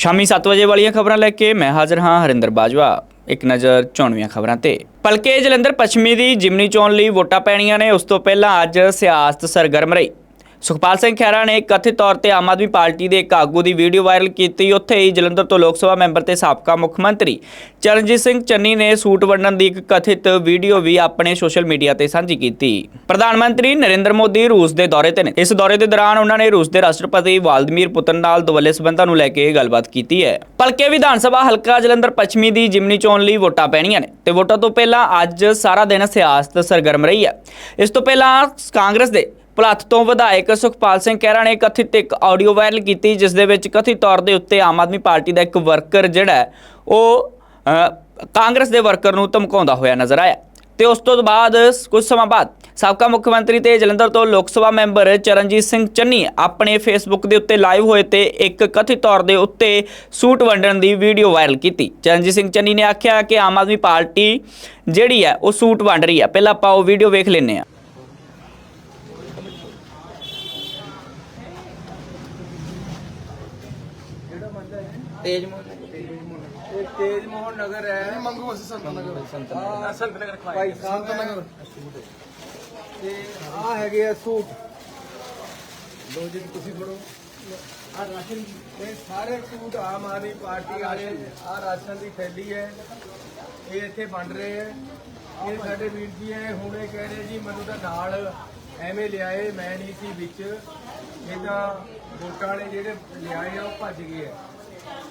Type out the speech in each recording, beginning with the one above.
ਸ਼ਾਮੀ 7 ਵਜੇ ਵਾਲੀਆਂ ਖਬਰਾਂ ਲੈ ਕੇ ਮੈਂ ਹਾਜ਼ਰ ਹਾਂ ਹਰਿੰਦਰ ਬਾਜਵਾ। ਇੱਕ ਨਜ਼ਰ ਚੋਣਵੀਆਂ ਖਬਰਾਂ ਤੇ। ਪਲਕੇ ਜਲੰਧਰ ਪੱਛਮੀ ਦੀ ਜਿਮਨੀ ਚੋਣ ਲਈ ਵੋਟਾਂ ਪੈਣੀਆਂ ਨੇ। ਉਸ ਤੋਂ ਪਹਿਲਾਂ ਅੱਜ ਸਿਆਸਤ ਸਰਗਰਮ ਰਹੀ। ਸੁਖਪਾਲ ਸਿੰਘ ਖਹਿਰਾ ਨੇ ਕਥਿਤ ਤੌਰ ਤੇ ਆਮ ਆਦਮੀ ਪਾਰਟੀ ਦੇ ਇੱਕ ਆਗੂ ਦੀ ਵੀਡੀਓ ਵਾਇਰਲ ਕੀਤੀ। ਉੱਥੇ ਹੀ ਜਲੰਧਰ ਤੋਂ ਲੋਕ ਸਭਾ ਮੈਂਬਰ ਤੇ ਸਾਬਕਾ ਮੁੱਖ ਮੰਤਰੀ ਚਰਨਜੀਤ ਸਿੰਘ ਚੰਨੀ ਨੇ ਸੂਟ ਵੰਡਣ ਦੀ ਇੱਕ ਕਥਿਤ ਵੀਡੀਓ ਵੀ ਆਪਣੇ ਸੋਸ਼ਲ ਮੀਡੀਆ ਤੇ ਸਾਂਝੀ ਕੀਤੀ। ਪ੍ਰਧਾਨ ਮੰਤਰੀ ਨਰਿੰਦਰ ਮੋਦੀ ਰੂਸ ਦੇ ਦੌਰੇ ਤੇ ਨੇ। ਇਸ ਦੌਰੇ ਦੇ ਦੌਰਾਨ ਉਹਨਾਂ ਨੇ ਰੂਸ ਦੇ ਰਾਸ਼ਟਰਪਤੀ ਵਲਾਦੀਮੀਰ ਪੁਤਨ ਨਾਲ ਦੁਵੱਲੇ ਸਬੰਧਾਂ ਨੂੰ ਲੈ ਕੇ ਗੱਲਬਾਤ ਕੀਤੀ ਹੈ। ਭਲਕੇ ਵਿਧਾਨ ਸਭਾ ਹਲਕਾ ਜਲੰਧਰ ਪੱਛਮੀ ਦੀ ਜਿਮਨੀ ਚੋਣ ਲਈ ਵੋਟਾਂ ਪੈਣੀਆਂ ਨੇ ਤੇ ਵੋਟਾਂ ਤੋਂ ਪਹਿਲਾਂ ਅੱਜ ਸਾਰਾ ਦਿਨ ਸਿਆਸਤ ਸਰਗਰਮ ਰਹੀ ਹੈ। ਇਸ ਤੋਂ ਪਹਿਲਾਂ ਕਾਂਗਰਸ ਦੇ ਭੁਲੱਥ ਤੋਂ ਵਿਧਾਇਕ ਸੁਖਪਾਲ ਸਿੰਘ ਖਹਿਰਾ ਨੇ ਕਥਿਤ ਇੱਕ ਆਡੀਓ ਵਾਇਰਲ ਕੀਤੀ, ਜਿਸ ਦੇ ਵਿੱਚ ਕਥਿਤ ਤੌਰ ਦੇ ਉੱਤੇ ਆਮ ਆਦਮੀ ਪਾਰਟੀ ਦਾ ਇੱਕ ਵਰਕਰ ਜਿਹੜਾ ਉਹ ਕਾਂਗਰਸ ਦੇ ਵਰਕਰ ਨੂੰ ਧਮਕਾਉਂਦਾ ਹੋਇਆ ਨਜ਼ਰ ਆਇਆ। ਤੇ ਉਸ ਤੋਂ ਬਾਅਦ ਕੁਝ ਸਮਾਂ ਬਾਅਦ ਸਾਬਕਾ ਮੁੱਖ ਮੰਤਰੀ ਤੇ ਜਲੰਧਰ ਤੋਂ ਲੋਕ ਸਭਾ ਮੈਂਬਰ ਚਰਨਜੀਤ ਸਿੰਘ ਚੰਨੀ ਆਪਣੇ ਫੇਸਬੁੱਕ ਦੇ ਉੱਤੇ ਲਾਈਵ ਹੋਏ ਤੇ ਇੱਕ ਕਥਿਤ ਤੌਰ ਦੇ ਉੱਤੇ ਸੂਟ ਵੰਡਣ ਦੀ ਵੀਡੀਓ ਵਾਇਰਲ ਕੀਤੀ। ਚਰਨਜੀਤ ਸਿੰਘ ਚੰਨੀ ਨੇ ਆਖਿਆ ਕਿ ਆਮ ਆਦਮੀ ਪਾਰਟੀ ਜਿਹੜੀ ਹੈ, ਉਹ ਸੂਟ ਵੰਡ ਰਹੀ ਹੈ। ਪਹਿਲਾਂ ਆਪਾਂ ਉਹ ਵੀਡੀਓ ਵੇਖ ਲੈਂਦੇ ਹਾਂ। ਤੇਜ ਮੋਹਨ ਇਹ ਤੇਜ ਮੋਹਨ ਨਗਰ ਹੈ। ਮੰਗੂ ਅਸੀਂ ਸੰਤ ਨਗਰ। ਸੰਤ ਆਹ ਸੰਤ ਨਗਰ ਭਾਈ ਸਾਹਿਬ ਸੰਤ ਨਗਰ। ਤੇ ਆ ਹੈਗੇ ਆ ਸੂਟ। ਲੋ ਜੀ ਤੁਸੀਂ ਫੜੋ। ਆ ਰਾਸ਼ਨ ਇਹ ਸਾਰੇ ਸੂਟ ਆਮ ਆਦਮੀ ਪਾਰਟੀ ਵਾਲੇ ਆ ਰਾਸ਼ਨ ਦੀ ਥੈਲੀ ਹੈ। ਇਹ ਇੱਥੇ ਵੰਡ ਰਹੇ ਹੈ। ਇਹ ਸਾਡੇ ਵੀਰ ਜੀ ਹੈ। ਹੁਣ ਇਹ ਕਹਿ ਰਹੇ ਜੀ ਮੈਨੂੰ ਤਾਂ ਨਾਲ ਐਵੇਂ ਲਿਆਏ ਮੈਂ ਨਹੀਂ ਸੀ ਵਿੱਚ। ਇਹ ਤਾਂ ਵੋਟਾਂ ਵਾਲੇ ਜਿਹੜੇ ਲਿਆਏ ਆ ਉਹ ਭੱਜ ਗਏ ਆ।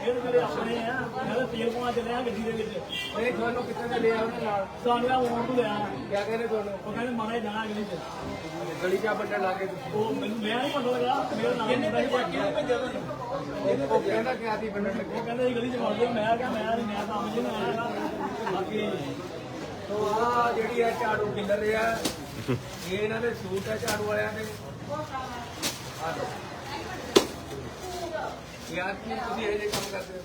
ਇਹ ਤਾਂ ਮੇਰੇ ਆਪਣੇ ਆ ਮੈਂ ਤਾਂ ਤੇਲ ਪਵਾ ਚੱਲਿਆ ਗੱਡੀ ਦੇ ਵਿੱਚ। ਇਹ ਤੁਹਾਨੂੰ ਕਿੱਥੇ ਤੇ ਲਿਆ ਉਹਨੇ ਨਾਲ? ਸਾਨੂੰ ਆ ਆਉਣ ਤੋਂ ਲਿਆ। ਕਿਆ ਕਹਿੰਦੇ ਤੁਹਾਨੂੰ? ਉਹ ਕਹਿੰਦੇ ਮਾਰੇ ਜਾਣਾ ਅਗਲੀ ਚ ਗਲੀ ਚਾ ਬੰਦਾ ਲਾ ਕੇ ਤੁਸੀਂ? ਉਹ ਮੈਨੂੰ ਮੈਂ ਨਹੀਂ ਪਤਾ ਲੱਗਾ ਮੇਰਾ ਨਾਮ ਕਿੰਨੇ ਪੈਸੇ ਉਹ ਕਹਿੰਦਾ ਕਿ ਆਦੀ ਬੰਦਨ ਲੱਗੇ। ਉਹ ਕਹਿੰਦੇ ਸੀ ਗਲੀ ਚ ਮਾਰ ਦਿਓ ਮੈਂ ਕਿਹਾ ਮੈਂ ਨਹੀਂ ਮੈਂ ਤਾਂ ਆਮ ਜੀ ਨਾ ਆਇਆ ਬਾਕੀ ਆ ਜਿਹੜੀ ਹੈ ਝਾੜੂ ਕਿੱਲਰ ਆ ਇਹ ਇਹਨਾਂ ਦੇ ਸੂਟ ਹੈ ਝਾੜੂ ਵਾਲਿਆਂ ਦੇ। ਆ ਲਓ। ਯਾਰ ਕੀ ਤੁਸੀਂ ਇਹ ਜੇ ਕੰਮ ਕਰਦੇ ਹੋ?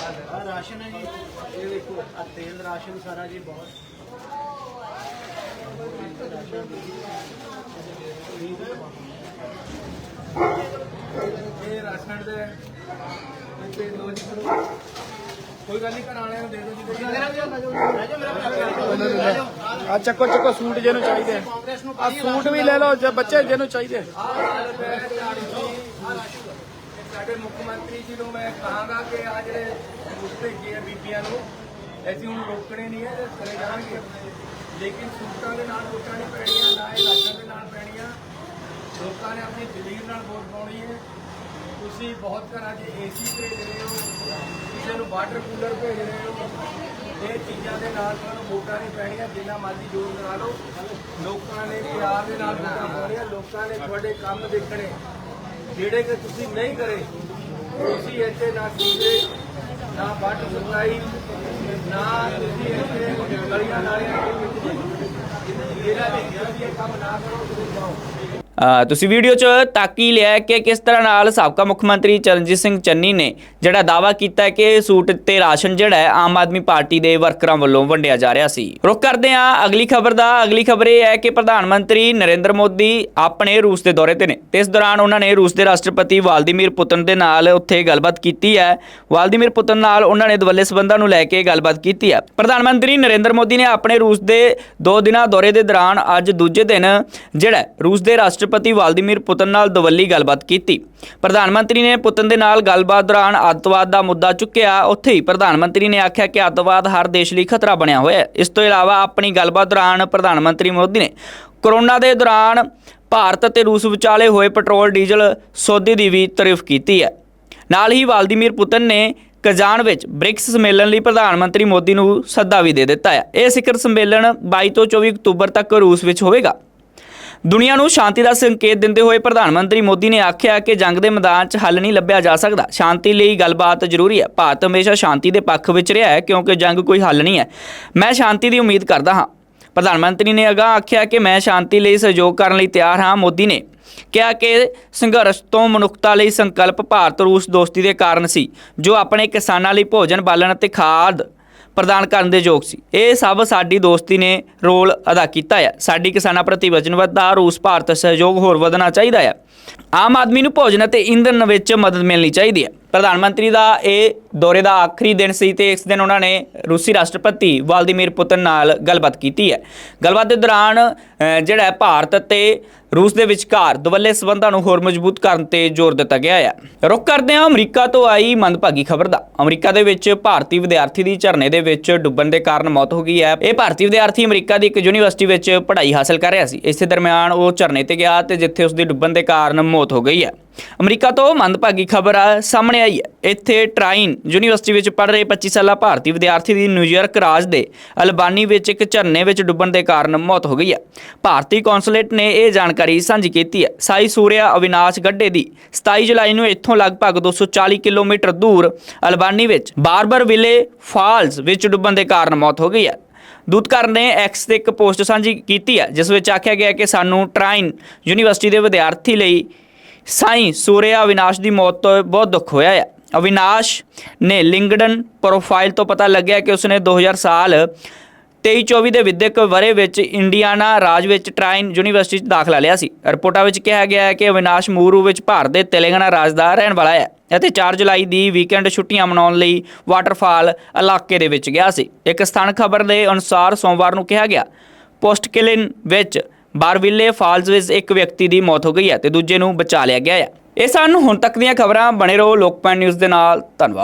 ਆ ਲਓ। ਆ ਰਾਸ਼ਨ ਹੈ ਜੀ। ਇਹ ਦੇਖੋ ਆ ਤੇਲ ਰਾਸ਼ਨ ਸਾਰਾ ਜੀ ਬਹੁਤ। ਇਹ ਰਾਸ਼ਨ ਦੇ ਤੇ ਦੋ ਜੀ। ਕਰੋ ਕੋਈ ਗੱਲ ਨਹੀਂ ਘਰ ਵਾਲਿਆਂ ਨੂੰ ਦੇ ਦਿਓ ਜੀ। ਆ ਚੱਕੋ ਚੱਕੋ ਸੂਟ ਜਿਹਨੂੰ ਚਾਹੀਦੇ। ਆ ਸੂਟ ਵੀ ਲੈ ਲਓ ਜੇ ਬੱਚੇ ਜਿਹਨੂੰ ਚਾਹੀਦੇ। ਸਾਡੇ ਮੁੱਖ ਮੰਤਰੀ ਜੀ ਨੂੰ ਮੈਂ ਕਹਾਂਗਾ ਕਿ ਆ ਜਿਹੜੇ ਸੂਟ ਭੇਜੇ ਆ ਬੀਬੀਆਂ ਨੂੰ, ਅਸੀਂ ਹੁਣ ਰੋਕਣੇ ਨਹੀਂ ਹੈ ਤੇ ਕਰੇ ਜਾਣਗੇ। ਲੇਕਿਨ ਸੂਟਾਂ ਦੇ ਨਾਲ ਵੋਟਾਂ ਨਹੀਂ ਪੈਣੀਆਂ, ਨਾ ਇਹ ਰਾਸ਼ਨ ਦੇ ਨਾਲ ਪੈਣੀਆਂ। ਲੋਕਾਂ ਨੇ ਆਪਣੀ ਦਲੀਲ ਨਾਲ ਵੋਟ ਪਾਉਣੀ ਹੈ। ਤੁਸੀਂ ਬਹੁਤ ਘਰਾਂ 'ਚ ਏਸੀ ਭੇਜ ਰਹੇ ਹੋ, ਕਿਸੇ ਨੂੰ ਵਾਟਰ ਕੂਲਰ ਭੇਜ ਰਹੇ ਹੋ। ਇਹ ਚੀਜ਼ਾਂ ਦੇ ਨਾਲ ਤੁਹਾਨੂੰ ਵੋਟਾਂ ਨਹੀਂ ਪੈਣੀਆਂ, ਜਿੰਨਾ ਮਰਜ਼ੀ ਜੋਰ ਕਰਾ ਲਓ। ਲੋਕਾਂ ਨੇ ਪਿਆਰ ਦੇ ਨਾਲ ਵੋਟਾਂ ਪਾਉਣੀਆਂ, ਲੋਕਾਂ ਨੇ ਤੁਹਾਡੇ ਕੰਮ ਦੇਖਣੇ। ਜਿਹੜੇ ਕਿ ਤੁਸੀਂ ਨਹੀਂ ਕਰੇ, ਤੁਸੀਂ ਇੱਥੇ ਨਾ ਸੀਵਰੇਜ ਨਾ ਵਾਟਰ ਸਪਲਾਈ ਨਾ ਤੁਸੀਂ ਇੱਥੇ ਗਲੀਆਂ ਨਾਲੀਆਂ ਦੇ ਵਿੱਚ ਜਿਹੜਾ ਵੀ ਇਹ ਕੰਮ ਨਾ ਕਰੋ, ਤੁਸੀਂ ਜਾਓ। ਤੁਸੀਂ ਵੀਡੀਓ 'ਚ ਤਾਕੀ ਲਿਆ ਕਿ ਕਿਸ ਤਰ੍ਹਾਂ ਨਾਲ ਸਾਬਕਾ ਮੁੱਖ ਮੰਤਰੀ ਚਰਨਜੀਤ ਸਿੰਘ ਚੰਨੀ ਨੇ ਜਿਹੜਾ ਦਾਵਾ ਕੀਤਾ ਕਿ ਸੂਟ ਤੇ ਰਾਸ਼ਨ ਜਿਹੜਾ ਹੈ ਆਮ ਆਦਮੀ ਪਾਰਟੀ ਦੇ ਵਰਕਰਾਂ ਵੱਲੋਂ ਵੰਡਿਆ ਜਾ ਰਿਹਾ ਸੀ। ਰੁਕ ਕਰਦੇ ਹਾਂ ਅਗਲੀ ਖਬਰ ਦਾ। ਅਗਲੀ ਖਬਰ ਇਹ ਹੈ ਕਿ ਪ੍ਰਧਾਨ ਮੰਤਰੀ ਨਰਿੰਦਰ ਮੋਦੀ ਆਪਣੇ ਰੂਸ ਦੇ ਦੌਰੇ ਤੇ ਨੇ। ਤੇ ਇਸ ਦੌਰਾਨ ਉਹਨਾਂ ਨੇ ਰੂਸ ਦੇ ਰਾਸ਼ਟਰਪਤੀ ਵਲਾਦੀਮੀਰ ਪੁਤਨ ਦੇ ਨਾਲ ਉੱਥੇ ਗੱਲਬਾਤ ਕੀਤੀ ਹੈ। ਵਾਲਦੀਮੀਰ ਪੁਤਨ ਨਾਲ ਉਹਨਾਂ ਨੇ ਦਵੱਲੇ ਸਬੰਧਾਂ ਨੂੰ ਲੈ ਕੇ ਗੱਲਬਾਤ ਕੀਤੀ ਹੈ। ਪ੍ਰਧਾਨ ਮੰਤਰੀ ਨਰਿੰਦਰ ਮੋਦੀ ਨੇ ਆਪਣੇ ਰੂਸ ਦੇ ਦੋ ਦਿਨਾਂ ਦੌਰੇ ਦੇ ਦੌਰਾਨ ਅੱਜ ਦੂਜੇ ਦਿਨ ਜਿਹੜਾ ਰੂਸ ਦੇ ਰਾਸ਼ਟਰ ਰਾਸ਼ਟਰਪਤੀ ਵਲਾਦੀਮੀਰ ਪੁਤਨ ਨਾਲ ਦਵੱਲੀ ਗੱਲਬਾਤ ਕੀਤੀ। ਪ੍ਰਧਾਨ ਮੰਤਰੀ ਨੇ ਪੁਤਨ ਦੇ ਨਾਲ ਗੱਲਬਾਤ ਦੌਰਾਨ ਅੱਤਵਾਦ ਦਾ ਮੁੱਦਾ ਚੁੱਕਿਆ। ਉੱਥੇ ਹੀ ਪ੍ਰਧਾਨ ਮੰਤਰੀ ਨੇ ਆਖਿਆ ਕਿ ਅੱਤਵਾਦ ਹਰ ਦੇਸ਼ ਲਈ ਖਤਰਾ ਬਣਿਆ ਹੋਇਆ ਹੈ। ਇਸ ਤੋਂ ਇਲਾਵਾ ਆਪਣੀ ਗੱਲਬਾਤ ਦੌਰਾਨ ਪ੍ਰਧਾਨ ਮੰਤਰੀ ਮੋਦੀ ਨੇ ਕਰੋਨਾ ਦੇ ਦੌਰਾਨ ਭਾਰਤ ਅਤੇ ਰੂਸ ਵਿਚਾਲੇ ਹੋਏ ਪੈਟਰੋਲ, ਡੀਜ਼ਲ ਸੌਦੇ ਦੀ ਵੀ ਤਾਰੀਫ ਕੀਤੀ ਹੈ। ਨਾਲ ਹੀ ਵਲਾਦੀਮੀਰ ਪੁਤਨ ਨੇ ਕਜ਼ਾਨ ਵਿੱਚ ਬ੍ਰਿਕਸ ਸੰਮੇਲਨ ਲਈ ਪ੍ਰਧਾਨ ਮੰਤਰੀ ਮੋਦੀ ਨੂੰ ਸੱਦਾ ਵੀ ਦੇ ਦਿੱਤਾ ਹੈ। ਇਹ ਸਿਖਰ ਸੰਮੇਲਨ 22 ਤੋਂ 24 ਅਕਤੂਬਰ ਤੱਕ ਰੂਸ ਵਿੱਚ ਹੋਵੇਗਾ। ਦੁਨੀਆ ਨੂੰ ਸ਼ਾਂਤੀ ਦਾ ਸੰਕੇਤ ਦਿੰਦੇ ਹੋਏ ਪ੍ਰਧਾਨ ਮੰਤਰੀ ਮੋਦੀ ਨੇ ਆਖਿਆ ਕਿ ਜੰਗ ਦੇ ਮੈਦਾਨ 'ਚ ਹੱਲ ਨਹੀਂ ਲੱਭਿਆ ਜਾ ਸਕਦਾ। ਸ਼ਾਂਤੀ ਲਈ ਗੱਲਬਾਤ ਜ਼ਰੂਰੀ ਹੈ। ਭਾਰਤ ਹਮੇਸ਼ਾ ਸ਼ਾਂਤੀ ਦੇ ਪੱਖ ਵਿੱਚ ਰਿਹਾ ਹੈ ਕਿਉਂਕਿ ਜੰਗ ਕੋਈ ਹੱਲ ਨਹੀਂ ਹੈ। ਮੈਂ ਸ਼ਾਂਤੀ ਦੀ ਉਮੀਦ ਕਰਦਾ ਹਾਂ। ਪ੍ਰਧਾਨ ਮੰਤਰੀ ਨੇ ਅਗਾਂਹ ਆਖਿਆ ਕਿ ਮੈਂ ਸ਼ਾਂਤੀ ਲਈ ਸਹਿਯੋਗ ਕਰਨ ਲਈ ਤਿਆਰ ਹਾਂ। ਮੋਦੀ ਨੇ ਕਿਹਾ ਕਿ ਸੰਘਰਸ਼ ਤੋਂ ਮਨੁੱਖਤਾ ਲਈ ਸੰਕਲਪ ਭਾਰਤ ਰੂਸ ਦੋਸਤੀ ਦੇ ਕਾਰਨ ਸੀ, ਜੋ ਆਪਣੇ ਕਿਸਾਨਾਂ ਲਈ ਭੋਜਨ, ਬਾਲਣ ਅਤੇ ਖਾਦ ਪ੍ਰਦਾਨ ਕਰਨ ਦੇ ਯੋਗ ਸੀ। ਇਹ ਸਭ ਸਾਡੀ ਦੋਸਤੀ ਨੇ ਰੋਲ ਅਦਾ ਕੀਤਾ ਹੈ ਸਾਡੀ ਕਿਸਾਨਾਂ ਪ੍ਰਤੀ ਵਚਨਬੱਧਤਾ ਰੂਸ, ਭਾਰਤ ਸਹਿਯੋਗ ਹੋਰ ਵਧਣਾ ਚਾਹੀਦਾ ਹੈ ਆਮ ਆਦਮੀ ਨੂੰ ਭੋਜਨ ਅਤੇ ਇੰਧਨ ਵਿੱਚ ਮਦਦ ਮਿਲਣੀ ਚਾਹੀਦੀ ਹੈ ਪ੍ਰਧਾਨ ਮੰਤਰੀ ਦਾ ਇਹ ਦੌਰੇ ਦਾ ਆਖਰੀ ਦਿਨ ਸੀ ਤੇ ਇਸ ਦਿਨ ਉਹਨਾਂ ਨੇ ਰੂਸੀ ਰਾਸ਼ਟਰਪਤੀ ਵਲਾਦੀਮੀਰ ਪੁਤਨ ਨਾਲ ਗੱਲਬਾਤ ਕੀਤੀ ਹੈ। ਗੱਲਬਾਤ ਦੇ ਦੌਰਾਨ ਜਿਹੜਾ ਭਾਰਤ ਅਤੇ ਰੂਸ ਦੇ ਵਿਚਕਾਰ ਦੁਵੱਲੇ ਸਬੰਧਾਂ ਨੂੰ ਹੋਰ ਮਜ਼ਬੂਤ ਕਰਨ ਤੇ ਜ਼ੋਰ ਦਿੱਤਾ ਗਿਆ ਹੈ ਰੁਕ ਕਰਦੇ ਹਾਂ ਅਮਰੀਕਾ ਤੋਂ ਆਈ ਮੰਦਭਾਗੀ ਖਬਰ ਦਾ। ਅਮਰੀਕਾ ਦੇ ਵਿੱਚ ਭਾਰਤੀ ਵਿਦਿਆਰਥੀ ਦੀ ਝਰਨੇ ਦੇ ਵਿੱਚ ਡੁੱਬਣ ਦੇ ਕਾਰਨ ਮੌਤ ਹੋ ਗਈ ਹੈ। ਇਹ ਭਾਰਤੀ ਵਿਦਿਆਰਥੀ ਅਮਰੀਕਾ ਦੀ ਇੱਕ ਯੂਨੀਵਰਸਿਟੀ ਵਿੱਚ ਪੜ੍ਹਾਈ ਹਾਸਲ ਕਰ ਰਿਹਾ ਸੀ। ਇਸੇ ਦਰਮਿਆਨ ਉਹ ਝਰਨੇ ਤੇ ਗਿਆ ਤੇ ਜਿੱਥੇ ਉਸ ਦੀ ਡੁੱਬਣ ਦੇ ਕਾਰਨ ਮੌਤ ਹੋ ਗਈ ਹੈ। ਅਮਰੀਕਾ ਤੋਂ ਮੰਦਭਾਗੀ ਖਬਰ ਸਾਹਮਣੇ ਆਈ ਹੈ। ਇੱਥੇ ਟਰਾਈਨ ਯੂਨੀਵਰਸਿਟੀ ਵਿੱਚ ਪੜ੍ਹ ਰਹੇ 25 ਸਾਲਾ ਭਾਰਤੀ ਵਿਦਿਆਰਥੀ ਦੀ ਨਿਊਯਾਰਕ ਰਾਜ ਦੇ ਅਲਬਾਨੀ ਵਿੱਚ ਇੱਕ ਝਰਨੇ ਵਿੱਚ ਡੁੱਬਣ ਦੇ ਕਾਰਨ ਮੌਤ ਹੋ ਗਈ ਹੈ। ਭਾਰਤੀ ਕੌਂਸੂਲੇਟ ਨੇ ਇਹ ਜਾਣਕਾਰੀ ਸਾਂਝੀ ਕੀਤੀ ਹੈ। ਸਾਈ ਸੂਰਿਆ ਅਵਿਨਾਸ਼ ਗੱਡੇ ਦੀ 27 ਜੁਲਾਈ ਨੂੰ ਇੱਥੋਂ ਲਗਭਗ 240 ਕਿਲੋਮੀਟਰ ਦੂਰ ਅਲਬਾਨੀ ਵਿੱਚ ਬਾਰਬਰ ਵਿਲੇ ਫਾਲਸ ਵਿੱਚ ਡੁੱਬਣ ਦੇ ਕਾਰਨ ਮੌਤ ਹੋ ਗਈ ਹੈ। ਦੂਤਕਰ ਨੇ ਐਕਸ ਤੇ ਇੱਕ ਪੋਸਟ ਸਾਂਝੀ ਕੀਤੀ ਹੈ, ਜਿਸ ਵਿੱਚ ਆਖਿਆ ਗਿਆ ਕਿ ਸਾਨੂੰ ਟਰਾਈਨ ਯੂਨੀਵਰਸਿਟੀ ਦੇ ਵਿਦਿਆਰਥੀ ਲਈ ਸਾਈਂ ਸੂਰਿਆ ਅਵਿਨਾਸ਼ ਦੀ ਮੌਤ ਤੋਂ ਬਹੁਤ ਦੁੱਖ ਹੋਇਆ ਹੈ ਅਵਿਨਾਸ਼ ਨੇ ਲਿੰਗਡਨ ਪ੍ਰੋਫਾਈਲ ਤੋਂ ਪਤਾ ਲੱਗਿਆ ਕਿ ਉਸਨੇ 2000 ਸਾਲ 23-24 ਦੇ ਵਿਦਿਅਕ ਵਰੇ ਵਿੱਚ ਇੰਡੀਆਨਾ ਰਾਜ ਵਿੱਚ ਟਰਾਈਨ ਯੂਨੀਵਰਸਿਟੀ 'ਚ ਦਾਖਲਾ ਲਿਆ ਸੀ। ਰਿਪੋਰਟਾਂ ਵਿੱਚ ਕਿਹਾ ਗਿਆ ਹੈ ਕਿ ਅਵਿਨਾਸ਼ ਮੂਰੂ ਵਿੱਚ ਭਾਰਤ ਦੇ ਤੇਲੰਗਾਨਾ ਰਾਜ ਦਾ ਰਹਿਣ ਵਾਲਾ ਹੈ ਅਤੇ 4 ਜੁਲਾਈ ਦੀ ਵੀਕਐਂਡ ਛੁੱਟੀਆਂ ਮਨਾਉਣ ਲਈ ਵਾਟਰਫਾਲ ਇਲਾਕੇ ਦੇ ਵਿੱਚ ਗਿਆ ਸੀ। ਇੱਕ ਸਥਾਨਕ ਖਬਰ ਦੇ ਅਨੁਸਾਰ ਸੋਮਵਾਰ ਨੂੰ ਕਿਹਾ ਗਿਆ ਪੋਸਟਕਿਲਿਨ ਵਿੱਚ ਬਾਰਵਿਲੇ ਫਾਲਸ ਵਿੱਚ ਇੱਕ ਵਿਅਕਤੀ ਦੀ ਮੌਤ ਹੋ ਗਈ ਹੈ ਤੇ ਦੂਜੇ ਨੂੰ ਬਚਾ ਲਿਆ ਗਿਆ ਹੈ। ਇਹ ਸਨ ਹੁਣ ਤੱਕ ਦੀਆਂ ਖਬਰਾਂ। ਬਣੇ ਰਹੋ ਲੋਕਪਾਲ ਨਿਊਜ਼ ਦੇ ਨਾਲ। ਧੰਨਵਾਦ।